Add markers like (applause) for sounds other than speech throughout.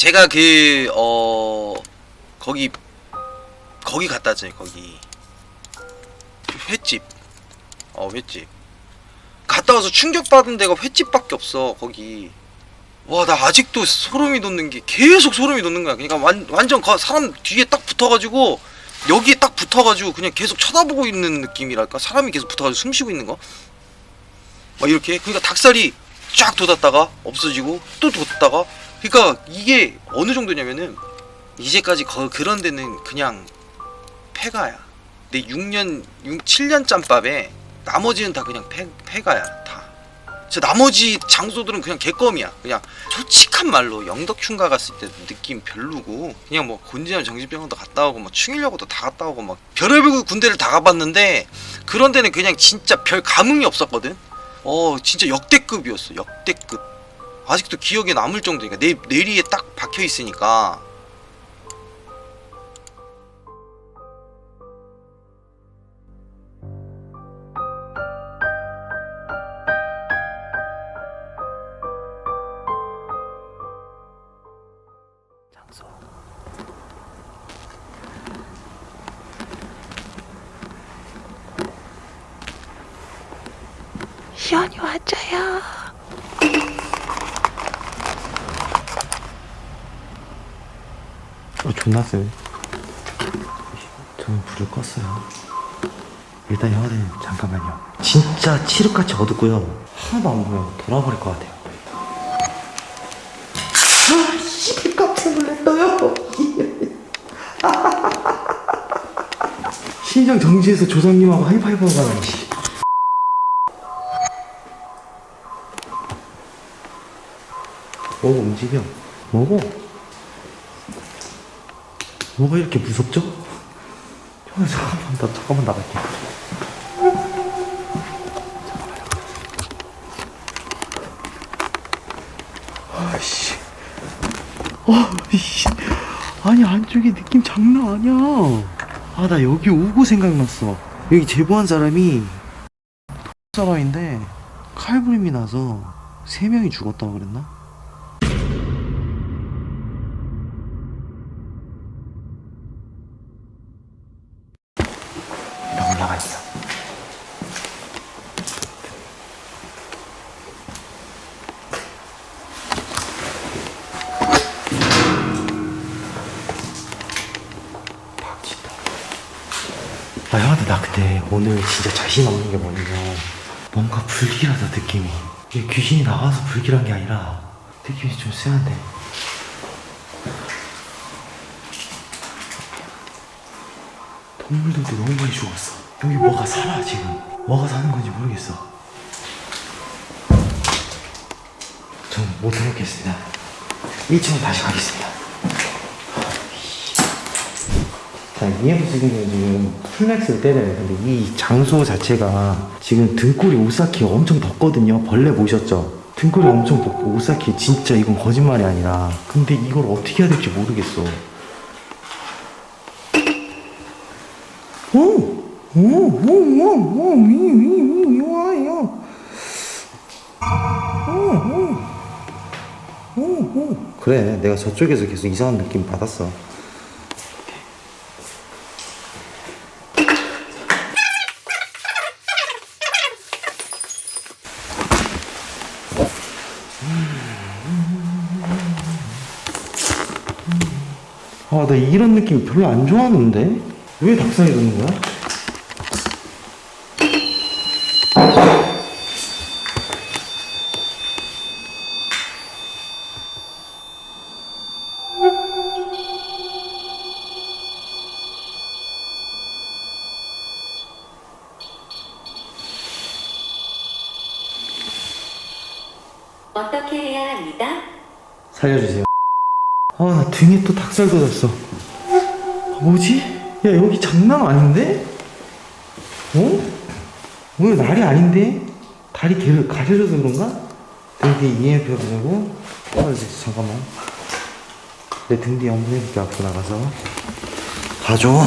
제가 그 어 거기 거기 갔다 왔잖아요 거기. 횟집. 어 횟집. 갔다 와서 충격받은 데가 횟집밖에 없어 거기. 와 나 아직도 소름이 돋는 게 계속 소름이 돋는 거야. 완, 완전 거- 사람 뒤에 딱 붙어가지고 여기에 딱 붙어가지고 그냥 계속 쳐다보고 있는 느낌이랄까? 사람이 계속 붙어가지고 숨 쉬고 있는 거? 막 이렇게. 그러니까 닭살이 쫙 돋았다가 없어지고 또 돋다가 그러니까 이게 어느 정도냐면은 이제까지 거, 그런 데는 그냥 폐가야. 내 6년 6, 7년 짬밥에 나머지는 다 그냥 폐, 폐가야 다. 저 나머지 장소들은 그냥 개껌이야. 그냥 솔직한 말로 영덕흉가 갔을 때 느낌 별로고 그냥 뭐 곤지암 정신병원도 갔다 오고 뭐 충일여고도 다 갔다 오고 막 별의별 군대를 다 가봤는데 그런 데는 그냥 진짜 별 감흥이 없었거든. 어 진짜 역대급이었어 역대급 아직도 기억에 남을 정도니까 내 뇌리에 딱 박혀 있으니까 장소 시원이 왔어요. 존나 세. 저는 불을 껐어요. 일단 형아들 잠깐만요. 진짜 칠흑같이 어둡고요. 하나도 안 보여. 돌아버릴 것 같아요. 아, 씨, 깜짝 놀랐어요. 신장 정지해서 조상님하고 하이파이브가 가는 씨. 뭐가 움직여? 뭐고? 뭐가 이렇게 무섭죠? 형 잠깐만 나 잠깐만 나갈게. 아씨, 아씨, 아니 안쪽에 느낌 장난 아니야. 아 나 여기 오고 생각났어. 여기 제보한 사람이 사람인데 칼부림이 나서 세 명이 죽었다고 그랬나? 나 올라가 있어. 박진다. 아, 형한테 나 근데 오늘 진짜 자신 없는 게 뭐냐면 뭔가 불길하다 느낌이. 이게 귀신이 나와서 불길한 게 아니라 느낌이 좀 쎄한데. 동물들도 너무 많이 죽었어. 여기 뭐가 살아 지금. 뭐가 사는 건지 모르겠어. 전 못 해먹겠습니다. 1층으로 다시 가겠습니다. 자, EF 지금은 지금 풀맥스를 때려요. 근데 이 장소 자체가 지금 등골이 오사키 엄청 덥거든요. 벌레 보셨죠? 등골이 엄청 덥고 오사키 진짜 이건 거짓말이 아니라. 근데 이걸 어떻게 해야 될지 모르겠어. 오! 오! 오! 오! 오! 미! 미! 미! 와요. 오! 오! 오! 오! 그래, 내가 저쪽에서 계속 이상한 느낌 받았어. 아, 나 이런 느낌 별로 안 좋아하는데? 왜 닭살이 도는 거야? 어떻게 해야 합니다? 살려주세요. 아, 나 등에 또 닭살 돋았어. 아, 뭐지? 야, 여기 장난 아닌데? 어? 오늘 날이 아닌데? 다리 개를 가려져서 그런가? 등 뒤에 EMP 해보자고? 어, 잠깐만. 내 등 뒤에 한번 해볼게, 앞으로 나가서. 봐줘.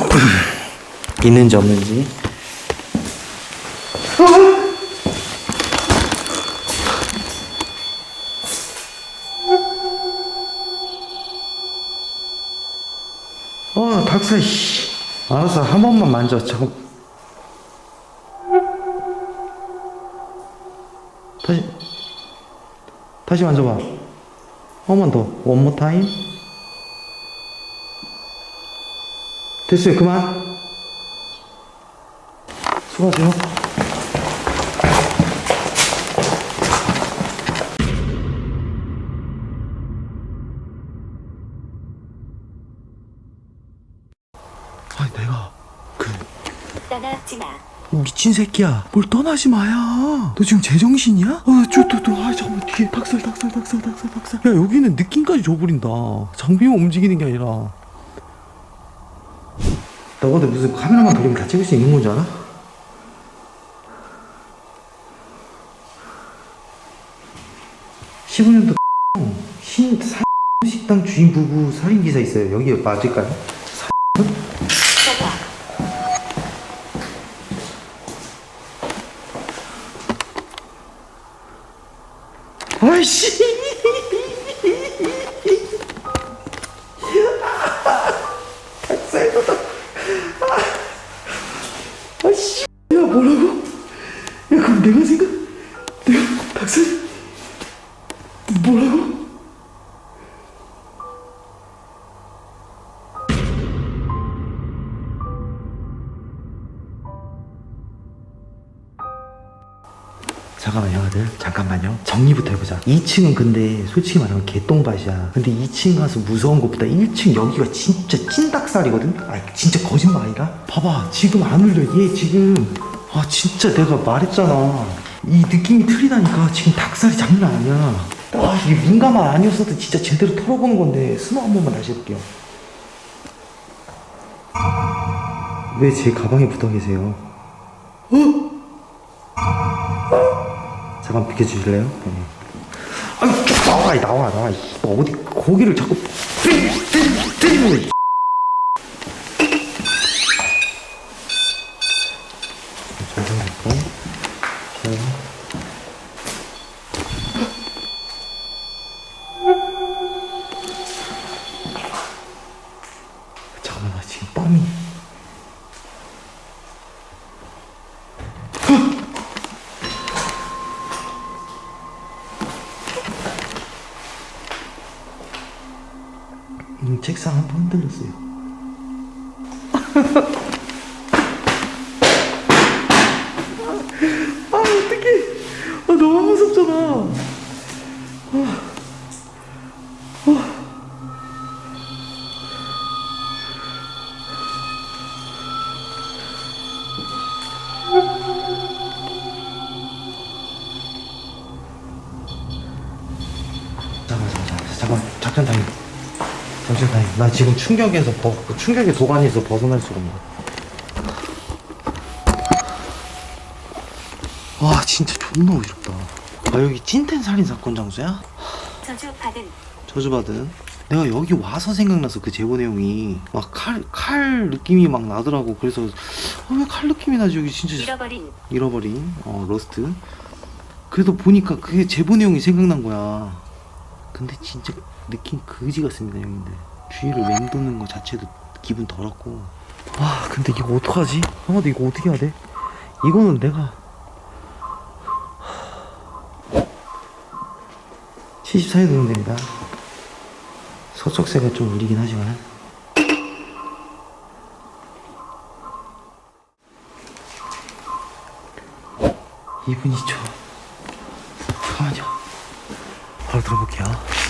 (clears throat) 있는지 없는지. 닭살 씨. 알았어 한 번만 만져 잠깐. 다시 다시 만져봐. 한 번 더. 원모 타임 됐어요 그만. 수고하세요 미친 새끼야. 뭘 떠나지 마야. 너 지금 제정신이야? 어저또또 아 잠깐만. 뒤에 닭살 닭살 닭살 닭살 닭살. 야 여기는 느낌까지 줘버린다. 장비만 움직이는 게 아니라. 나 근데 무슨 카메라만 돌리면 다 찍을 수 있는 건줄 알아? (15년도) 신 사... 식당 주인 부부 살인 기사 있어요. 여기 맞을까요? 잡 아이씨. 닭살도다. 아이씨. 야 뭐라고? 야 그럼 내가 생각 내가 닭살 정리부터 해보자. 2층은 근데 솔직히 말하면 개똥밭이야. 근데 2층 가서 무서운 것보다 1층 여기가 진짜 찐닭살이거든? 아, 진짜 거짓말 아니라? 봐봐. 지금 안 울려. 얘 지금. 아, 진짜 내가 말했잖아. 이 느낌이 틀리다니까. 지금 닭살이 장난 아니야. 아, 이게 민감한 아니었어도 진짜 제대로 털어보는 건데. 스노 한 번만 다시 해볼게요. 왜 제 가방에 붙어 계세요? 잠깐 비켜주실래요? 네. 쭉 나와 나와 나와 이 어디 고기를 자꾸 거야 정상됐고 좋 지금 충격에서 벗, 그 충격의 도가니에서 벗어날 수가 없네. 와, 진짜 존나 어지럽다. 아, 여기 찐텐 살인 사건 장소야? 저주 받은 저주받은. 내가 여기 와서 생각나서 그 제보 내용이 막 칼, 칼 느낌이 막 나더라고. 그래서, 아, 왜 칼 느낌이 나지? 여기 진짜. 잃어버린 잃어버린 어 로스트 그래도 보니까 그게 제보 내용이 생각난 거야 근데 진짜 느낌 그지 같습니다 형님들 주위를 맴도는 거 자체도 기분 더럽고 아 근데 이거 어떡하지? 형아도 이거 어떻게 해야 돼? 이거는 내가 74에 넣으면 됩니다 서쪽세가 좀 우리긴 하지만 이분 2초. 잠깐만요. 바로 들어볼게요.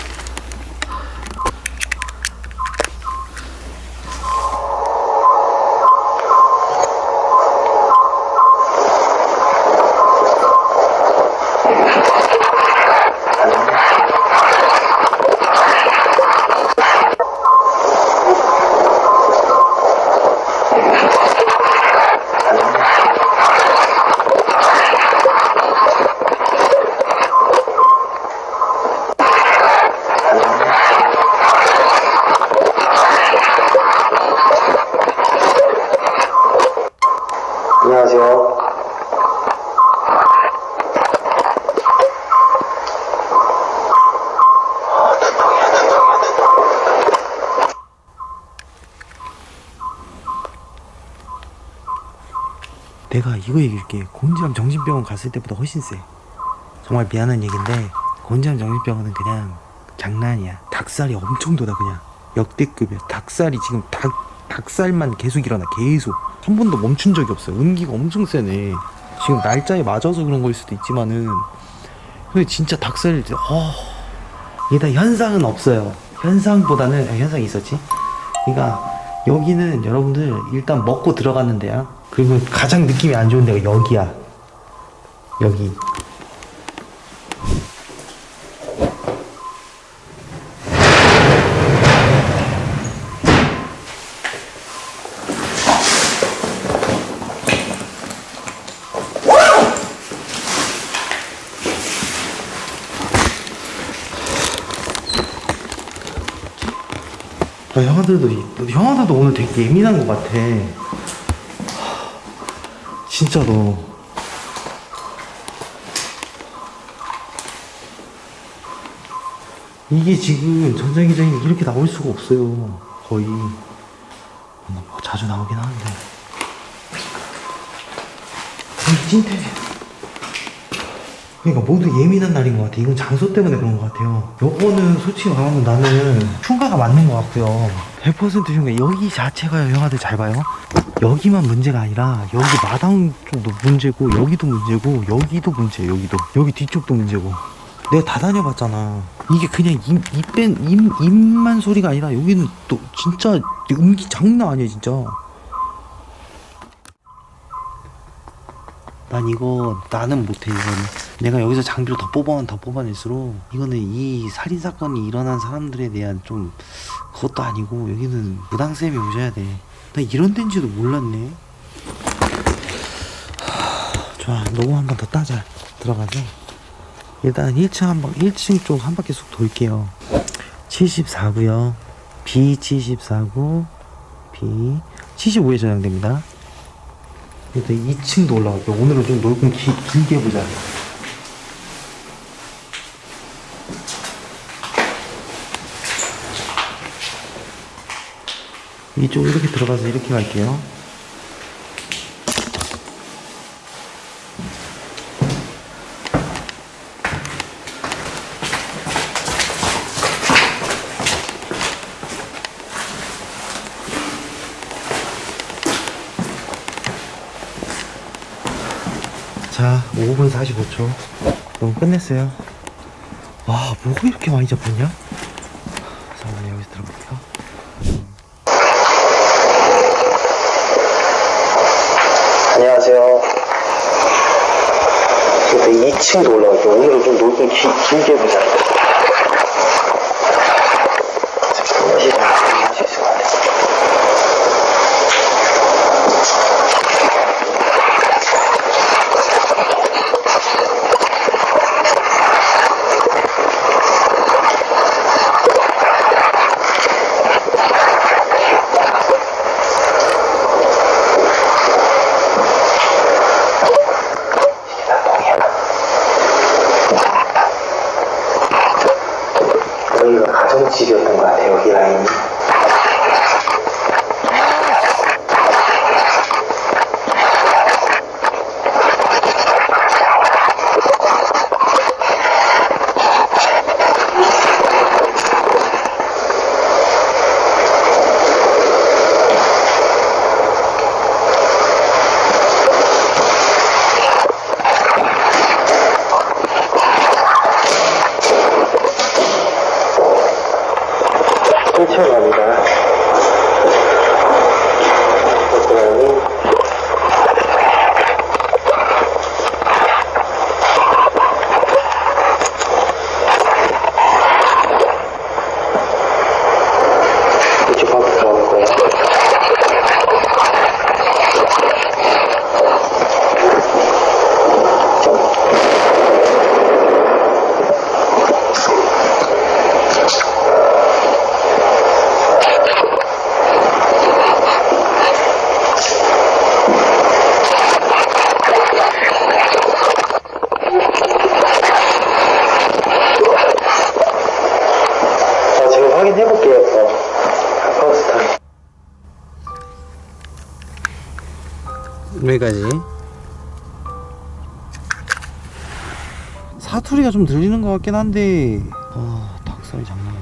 해야죠. 내가 이거 얘기할게. 곤지암 정신병원 갔을 때보다 훨씬 세. 정말 미안한 얘긴데 곤지암 정신병원은 그냥 장난이야. 닭살이 엄청 돋아 그냥. 역대급이야. 닭살이 지금 닭 닭살만 계속 일어나 계속 한 번도 멈춘 적이 없어요. 음기가 엄청 세네. 지금 날짜에 맞아서 그런 걸 수도 있지만은 근데 진짜 닭살 어 일단 현상은 없어요. 현상보다는 아, 현상이 있었지. 그러니까 여기는 여러분들 일단 먹고 들어갔는데요. 그리고 가장 느낌이 안 좋은 데가 여기야. 여기. 아, 형아들도 이- 형아들도 오늘 되게 예민한 것 같아. 하, 진짜 너. 이게 지금 전자기장이 이렇게 나올 수가 없어요. 거의. 뭐 자주 나오긴 하는데. 찐텐. 그러니까 모두 예민한 날인 것 같아. 이건 장소 때문에 그런 것 같아요. 요거는 솔직히 말하면 나는 흉가가 맞는 것 같고요. 100% 흉가. 여기 자체가 영화들 잘 봐요. 여기만 문제가 아니라 여기 마당 쪽도 문제고 여기도 문제고 여기도 문제 여기도 여기 뒤쪽도 문제고 내가 다 다녀봤잖아 이게 그냥 입, 입뺀 입, 입만 소리가 아니라 여기는 또 진짜 음기 장난 아니야 진짜 난 이거 나는 못해 이거는 내가 여기서 장비를 더 뽑아면 더 뽑아낼수록 이거는 이 살인 사건이 일어난 사람들에 대한 좀 그것도 아니고 여기는 무당 쌤이 오셔야 돼 나 이런 데인지도 몰랐네. 하, 좋아. 녹음 한번 더 따자. 들어가서. 일단 1층 한 번 1층 쪽 한 바퀴 쑥 돌게요. 74구요. B74구 B 75에 저장됩니다. 일단 2층도 올라갈게요. 오늘은 좀 기, 길게 해보자. 이쪽 이렇게 들어가서 이렇게 갈게요. 자, 5분 45초. 너무 끝냈어요. 와, 뭐가 이렇게 많이 잡혔냐? 잠깐만 여기서 들어볼게요. 안녕하세요. 일단 2층도 올라갈게요. 오늘은 좀 넓고 기, 길게 보자. 여기까지. 사투리가 좀 들리는 것 같긴 한데. 아 닭살이 장난 아니야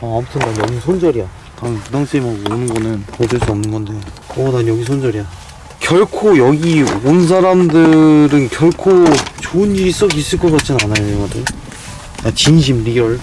아 아무튼 난 여기 손절이야. 난 부당쌤하고 오는 거는 어쩔 수 없는 건데. 어난 여기 손절이야. 결코 여기 온 사람들은 결코 좋은 일이 썩 있을 것 같진 않아요 얘네들. 나 진심 리얼.